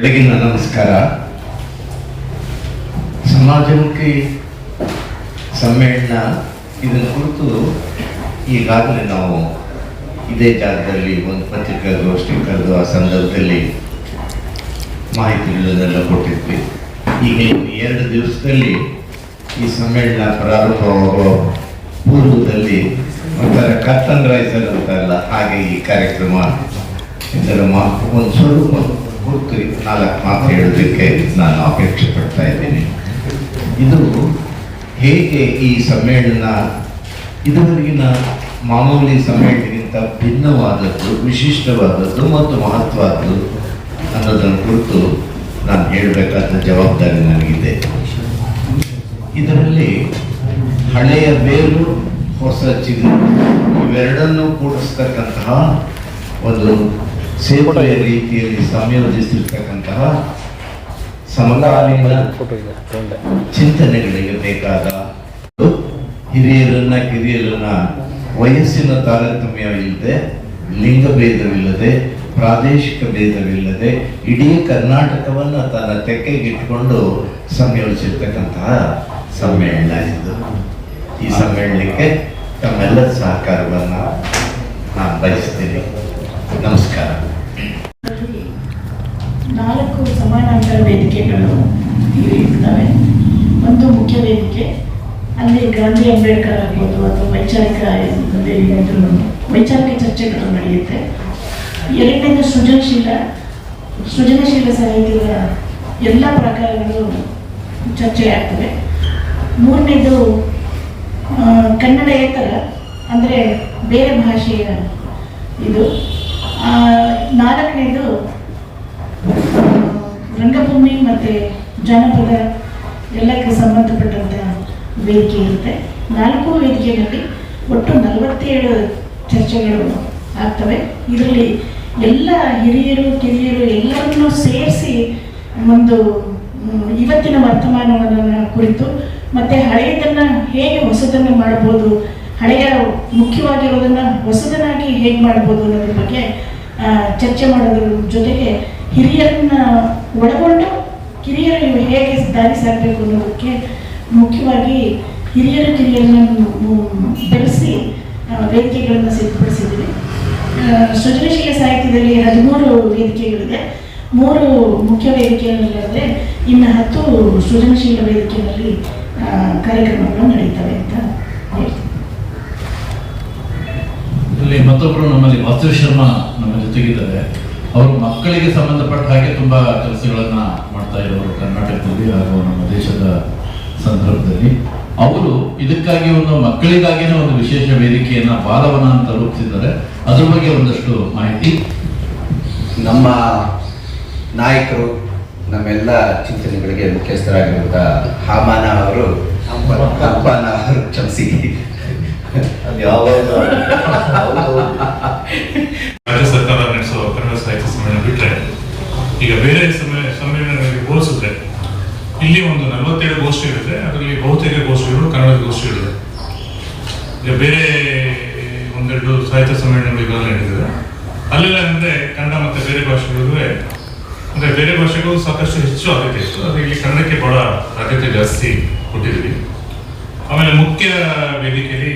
ಬೆಳಗಿನ ನಮಸ್ಕಾರ. ಸಮಾಜಮುಖಿ ಸಮ್ಮೇಳನ ಇದನ್ನ ಕುರಿತು ಈಗಾಗಲೇ ನಾವು ಇದೇ ಜಾಗದಲ್ಲಿ ಒಂದು ಪತ್ರಿಕಾಗೋಷ್ಠಿ ಕರೆದು ಆ ಸಂದರ್ಭದಲ್ಲಿ ಮಾಹಿತಿಗಳನ್ನೆಲ್ಲ ಕೊಟ್ಟಿದ್ವಿ. ಈಗ ಎರಡು ದಿವಸದಲ್ಲಿ ಈ ಸಮ್ಮೇಳನ ಪ್ರಾರಂಭವಾಗುವ ಪೂರ್ವದಲ್ಲಿ ಒಂಥರ ಕರ್ತನ್ ರೈಸರ್ ಅಂತಾರಲ್ಲ ಹಾಗೆ ಈ ಕಾರ್ಯಕ್ರಮ ಇದರ ಮಾ ಒಂದು ಸ್ವಲ್ಪ ಕುರಿತು ನಾಲ್ಕು ಮಾತು ಹೇಳೋದಕ್ಕೆ ನಾನು ಅಪೇಕ್ಷೆ ಪಡ್ತಾ ಇದ್ದೀನಿ. ಇದು ಹೇಗೆ ಈ ಸಮ್ಮೇಳನ ಇದುವರೆಗಿನ ಮಾಮೂಲಿ ಸಮ್ಮೇಳನಗಿಂತ ಭಿನ್ನವಾದದ್ದು, ವಿಶಿಷ್ಟವಾದದ್ದು ಮತ್ತು ಮಹತ್ವದ್ದು ಅನ್ನೋದನ್ನು ಕುರಿತು ನಾನು ಹೇಳಬೇಕಾದ ಜವಾಬ್ದಾರಿ ನನಗಿದೆ. ಇದರಲ್ಲಿ ಹಳೆಯ ಬೇರು, ಹೊಸ ಚಿಗುರು ಇವೆರಡನ್ನೂ ಕೂಡಿಸ್ತಕ್ಕಂತಹ ಒಂದು ಸೇತುವೆಯ ರೀತಿಯಲ್ಲಿ ಸಂಯೋಜಿಸಿರ್ತಕ್ಕಂತಹ ಸಮಕಾಲೀನ ಚಿಂತನೆಗಳಿಗೆ ಬೇಕಾದ ಹಿರಿಯರನ್ನ, ಕಿರಿಯರನ್ನ ವಯಸ್ಸಿನ ತಾರತಮ್ಯವಿಲ್ಲದೆ, ಲಿಂಗ ಭೇದವಿಲ್ಲದೆ, ಪ್ರಾದೇಶಿಕ ಭೇದವಿಲ್ಲದೆ, ಇಡೀ ಕರ್ನಾಟಕವನ್ನು ತನ್ನ ತೆಕ್ಕೆಗಿಟ್ಕೊಂಡು ಸಂಯೋಜಿಸಿರ್ತಕ್ಕಂತಹ ಸಮ್ಮೇಳನ ಇದು. ಈ ಸಮ್ಮೇಳನಕ್ಕೆ ತಮ್ಮೆಲ್ಲ ಸಹಕಾರವನ್ನು ನಾನು ಬಯಸ್ತೀನಿ. ನಮಸ್ಕಾರ. ನಾಲ್ಕು ಸಮಾನಾಂತರ ವೇದಿಕೆಗಳು ಇರ್ತವೆ. ಒಂದು ಮುಖ್ಯ ವೇದಿಕೆ, ಅಲ್ಲಿ ಗಾಂಧಿ ಅಂಬೇಡ್ಕರ್ ಆಗ್ಬೋದು ಅಥವಾ ವೈಚಾರಿಕ ವೈಚಾರಿಕ ಚರ್ಚೆಗಳು ನಡೆಯುತ್ತೆ. ಎರಡನೇದು ಸೃಜನಶೀಲ ಸೃಜನಶೀಲ ಸಾಹಿತ್ಯದ ಎಲ್ಲ ಪ್ರಕಾರಗಳು ಚರ್ಚೆ ಆಗ್ತವೆ ಮೂರನೇದು ಕನ್ನಡ ಏತರ ಅಂದರೆ ಬೇರೆ ಭಾಷೆಯ ಇದು. ನಾಲ್ಕನೇದು ರಂಗಭೂಮಿ ಮತ್ತು ಜನಪದ ಎಲ್ಲಕ್ಕೆ ಸಂಬಂಧಪಟ್ಟಂಥ ವೇದಿಕೆ ಇರುತ್ತೆ. ನಾಲ್ಕು ವೇದಿಕೆಗಳಲ್ಲಿ ಒಟ್ಟು ನಲವತ್ತೇಳು ಚರ್ಚೆಗಳು ಆಗ್ತವೆ. ಇದರಲ್ಲಿ ಎಲ್ಲ ಹಿರಿಯರು, ಕಿರಿಯರು ಎಲ್ಲರನ್ನೂ ಸೇರಿಸಿ ಒಂದು ಇವತ್ತಿನ ವರ್ತಮಾನವನ್ನು ಕುರಿತು ಮತ್ತು ಹಳೆಯದನ್ನು ಹೇಗೆ ಹೊಸದನ್ನು ಮಾಡ್ಬೋದು, ಹಳೆಯ ಮುಖ್ಯವಾಗಿರೋದನ್ನು ಹೊಸದನ್ನಾಗಿ ಹೇಗೆ ಮಾಡ್ಬೋದು ಅನ್ನೋದ್ರ ಬಗ್ಗೆ ಚರ್ಚೆ ಮಾಡೋದ್ರ ಜೊತೆಗೆ ಹಿರಿಯರನ್ನ ಒಳಗೊಂಡು ಕಿರಿಯರು ಹೇಗೆ ದಾರಿ ಸಾಗಬೇಕು ಅನ್ನೋದಕ್ಕೆ ಮುಖ್ಯವಾಗಿ ಹಿರಿಯರ ಕಿರಿಯರನ್ನ ಬೆಳೆಸಿ ವೇದಿಕೆಗಳನ್ನು ಸಿದ್ಧಪಡಿಸಿದ್ದೀವಿ. ಸೃಜನಶೀಲ ಸಾಹಿತ್ಯದಲ್ಲಿ ಹದಿಮೂರು ವೇದಿಕೆಗಳಿದೆ. ಮೂರು ಮುಖ್ಯ ವೇದಿಕೆಗಳಲ್ಲದೆ ಇನ್ನು ಹತ್ತು ಸೃಜನಶೀಲ ವೇದಿಕೆಗಳಲ್ಲಿ ಕಾರ್ಯಕ್ರಮಗಳು ನಡೀತವೆ ಅಂತ ಹೇಳ್ತೀನಿ. ಇಲ್ಲಿ ಮತ್ತೊಬ್ಬರು ನಮ್ಮಲ್ಲಿ ವಾಸು ಶರ್ಮಾ ನಮ್ಮ ಅವರು ಮಕ್ಕಳಿಗೆ ಸಂಬಂಧಪಟ್ಟ ಹಾಗೆ ತುಂಬಾ ಕೆಲಸಗಳನ್ನ ಮಾಡ್ತಾ ಇರೋರು ಕರ್ನಾಟಕದಲ್ಲಿ ಹಾಗೂ ನಮ್ಮ ದೇಶದ ಸಂದರ್ಭದಲ್ಲಿ. ಅವರು ಇದಕ್ಕಾಗಿ ಒಂದು ಮಕ್ಕಳಿಗಾಗಿನೇ ಒಂದು ವಿಶೇಷ ವೇದಿಕೆಯನ್ನ ಬಾಲವನ ಅಂತ ರೂಪಿಸಿದ್ದಾರೆ. ಅದ್ರ ಬಗ್ಗೆ ಒಂದಷ್ಟು ಮಾಹಿತಿ. ನಮ್ಮ ನಾಯಕರು ನಮ್ಮೆಲ್ಲ ಚಿಂತನೆಗಳಿಗೆ ಮುಖ್ಯಸ್ಥರಾಗಿರುವಂಥ ಹಾಮಾನ ಅವರು ಅವರು ಕ್ಷಮಿಸಿ. ಅದು ಯಾವಾಗ ಈಗ ಬೇರೆ ಸಮ್ಮೇಳನಗಳಿಗೆ ಹೋಲಿಸಿದ್ರೆ ಇಲ್ಲಿ ಒಂದು ನಲವತ್ತೇಳು ಇರುತ್ತೆ, ಅದರಲ್ಲಿ ಬಹುತೇಕ ಗೋಷ್ಠಿಗಳು ಕನ್ನಡದ ಗೋಷ್ಠಿಗಳಿದೆ. ಈಗ ಬೇರೆ ಒಂದೆರಡು ಸಾಹಿತ್ಯ ಸಮ್ಮೇಳನಗಳಿಗೆಲ್ಲ ನಡೆದಿದೆ. ಅಲ್ಲೆಲ್ಲ ಅಂದರೆ ಕನ್ನಡ ಮತ್ತು ಬೇರೆ ಭಾಷೆಗಳಿಗೆ ಅಂದರೆ ಬೇರೆ ಭಾಷೆಗೂ ಸಾಕಷ್ಟು ಹೆಚ್ಚು ಆದ್ಯತೆ ಇತ್ತು. ಆದರೆ ಇಲ್ಲಿ ಕನ್ನಡಕ್ಕೆ ಬಹಳ ಆದ್ಯತೆ ಜಾಸ್ತಿ ಕೊಟ್ಟಿದ್ದೀವಿ. ಆಮೇಲೆ ಮುಖ್ಯ ವೇದಿಕೆಯಲ್ಲಿ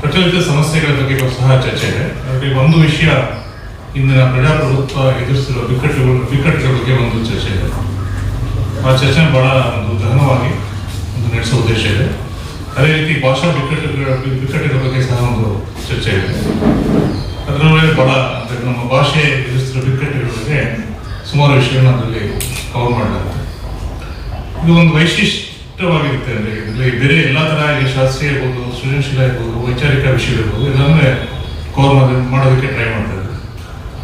ಪ್ರಚಲಿತ ಸಮಸ್ಯೆಗಳ ಬಗ್ಗೆ ಸಹ ಚರ್ಚೆ ಇದೆ. ಅದರಲ್ಲಿ ಒಂದು ವಿಷಯ ಇಂದಿನ ಪ್ರಜಾಪ್ರಭುತ್ವ ಎದುರಿಸಿರುವ ಬಿಕ್ಕಟ್ಟುಗಳು ಬಿಕ್ಕಟ್ಟುಗಳ ಬಗ್ಗೆ ಒಂದು ಚರ್ಚೆ ಇದೆ. ಆ ಚರ್ಚೆ ಬಹಳ ಒಂದು ಗಹನವಾಗಿ ಒಂದು ನಡೆಸುವ ಉದ್ದೇಶ ಇದೆ. ಅದೇ ರೀತಿ ಭಾಷಾ ಬಿಕ್ಕಟ್ಟುಗಳ ಬಿಕ್ಕಟ್ಟುಗಳ ಬಗ್ಗೆ ಸಹ ಒಂದು ಚರ್ಚೆ ಇದೆ. ಅದರೊಳಗೆ ಬಹಳ ಅಂದರೆ ನಮ್ಮ ಭಾಷೆ ಎದುರಿಸಿರುವ ಬಿಕ್ಕಟ್ಟುಗಳ ಬಗ್ಗೆ ಸುಮಾರು ವಿಷಯಗಳನ್ನ ಅದರಲ್ಲಿ ಕವರ್ ಮಾಡಲಾಗುತ್ತೆ. ಇದು ಒಂದು ವೈಶಿಷ್ಟ್ಯವಾಗಿರುತ್ತೆ ಅಂದರೆ ಇದರಲ್ಲಿ ಬೇರೆ ಎಲ್ಲ ಥರ ಶಾಸ್ತ್ರೀಯ ಇರ್ಬೋದು, ಸೃಜನಶೀಲ ಇರ್ಬೋದು, ವೈಚಾರಿಕ ವಿಷಯ ಇರ್ಬೋದು ಇದನ್ನೇ ಕವರ್ ಮಾಡೋದಕ್ಕೆ ಟ್ರೈ ಮಾಡ್ತಾ ಇದ್ದಾರೆ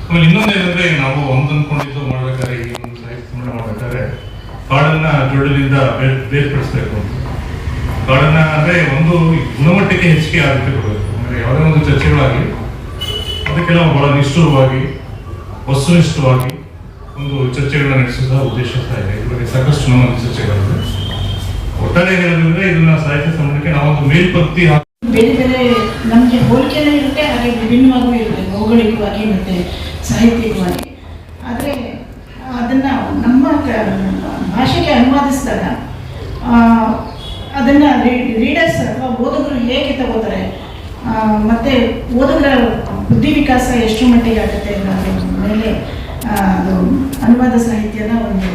ಆಮೇಲೆ ಇನ್ನೊಂದು ಏನಂದ್ರೆ ನಾವು ಒಂದು ಅನ್ಕೊಂಡಿದ್ದು ಮಾಡ್ಬೇಕಾದ್ರೆ ಈ ಒಂದು ಸಾಹಿತ್ಯ ಮಾಡ್ಬೇಕಾದ್ರೆ, ಕಾಡನ್ನ ಬೇರ್, ಬೇರ್ಪಡಿಸ್ಬೇಕು ಕಾಡನ್ನ ಅಂದ್ರೆ ಒಂದು ಗುಣಮಟ್ಟಕ್ಕೆ ಹೆಚ್ಚಿಗೆ ಆದ್ಯತೆ ಕೊಡಬೇಕು. ಅಂದ್ರೆ ಯಾವುದೇ ಒಂದು ಚರ್ಚೆಗಳಾಗಲಿ, ಅದಕ್ಕೆಲ್ಲ ಬಹಳ ನಿಷ್ಠುರವಾಗಿ, ವಸ್ತುನಿಷ್ಠವಾಗಿ ಒಂದು ಚರ್ಚೆಗಳನ್ನ ನಡೆಸಿದ ಉದ್ದೇಶ ಇದೆ. ಇದ್ರ ಬಗ್ಗೆ ಸಾಕಷ್ಟು ನಮ್ಮ ಚರ್ಚೆಗಳಿದೆ ಒಟ್ಟಾರೆ ಹೇಳೋದಂದ್ರೆ, ಇದನ್ನ ಸಾಹಿತ್ಯ ಸಂಬಂಧಕ್ಕೆ ನಾವೊಂದು ಮೇಲ್ಪಂಕ್ತಿ ಹಾಕಿ ಬೇರೆ ಬೇರೆ ನಮಗೆ ಹೋಲಿಕೆನೂ ಇರುತ್ತೆ, ಹಾಗೆ ವಿಭಿನ್ನವಾಗೂ ಇರುತ್ತೆ, ಭೌಗೋಳಿಕವಾಗಿ ಮತ್ತು ಸಾಹಿತ್ಯಿಕವಾಗಿ. ಆದರೆ, ಅದನ್ನು ನಮ್ಮ ಭಾಷೆಗೆ ಅನುವಾದಿಸಿದಾಗ ಅದನ್ನು ರೀಡರ್ಸ್ ಅಥವಾ ಓದುಗರು ಹೇಗೆ ತಗೋತಾರೆ? ಮತ್ತು ಓದುಗರ ಬುದ್ಧಿ ವಿಕಾಸ ಎಷ್ಟು ಮಟ್ಟಿಗೆ ಆಗುತ್ತೆ ಅನ್ನೋದ್ರ ಮೇಲೆ ಅದು ಅನುವಾದ ಸಾಹಿತ್ಯನ ಒಂದು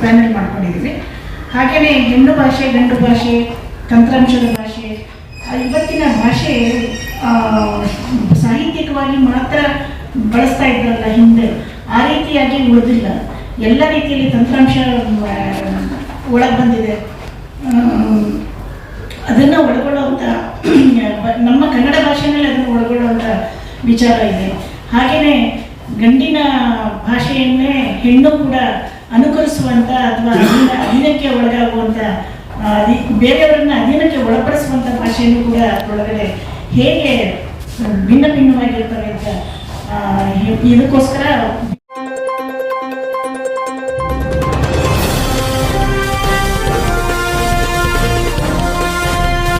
ಪ್ಯಾನೆಲ್ ಮಾಡ್ಕೊಂಡಿದ್ದೀವಿ ಹಾಗೆಯೇ ಹೆಣ್ಣು ಭಾಷೆ, ಗಂಡು ಭಾಷೆ, ತಂತ್ರಾಂಶದ ಭಾಷೆ ಇವತ್ತಿನ ಭಾಷೆ ಸಾಹಿತ್ಯಿಕವಾಗಿ ಮಾತ್ರ ಬಳಸ್ತಾ ಇದ್ರಲ್ಲ ಹಿಂದೆ, ಆ ರೀತಿಯಾಗಿ ಉಳಿದಿಲ್ಲ. ಎಲ್ಲ ರೀತಿಯಲ್ಲಿ ತಂತ್ರಾಂಶ ಒಳಗೆ ಬಂದಿದೆ. ಅದನ್ನು ಒಳಗೊಳ್ಳುವಂಥ ನಮ್ಮ ಕನ್ನಡ ಭಾಷೆನಲ್ಲಿ ಅದನ್ನು ಒಳಗೊಳ್ಳುವಂಥ ವಿಚಾರ ಇದೆ. ಹಾಗೆಯೇ ಗಂಡಿನ ಭಾಷೆಯನ್ನೇ ಹೆಣ್ಣು ಕೂಡ ಅನುಕರಿಸುವಂಥ ಅಥವಾ ಅಧೀನ, ಅಧೀನಕ್ಕೆ ಒಳಗಾಗುವಂಥ ಬೇರೆಯವರನ್ನ ಅಧೀನಕ್ಕೆ ಒಳಪಡಿಸುವಂಥ ಭಾಷೆಯನ್ನು ಕೂಡ ಅದರೊಳಗಡೆ ಹೇಗೆ, ಭಿನ್ನ ಭಿನ್ನವಾಗಿರ್ತವೆ ಅಂತ ಆ, ಇದಕ್ಕೋಸ್ಕರ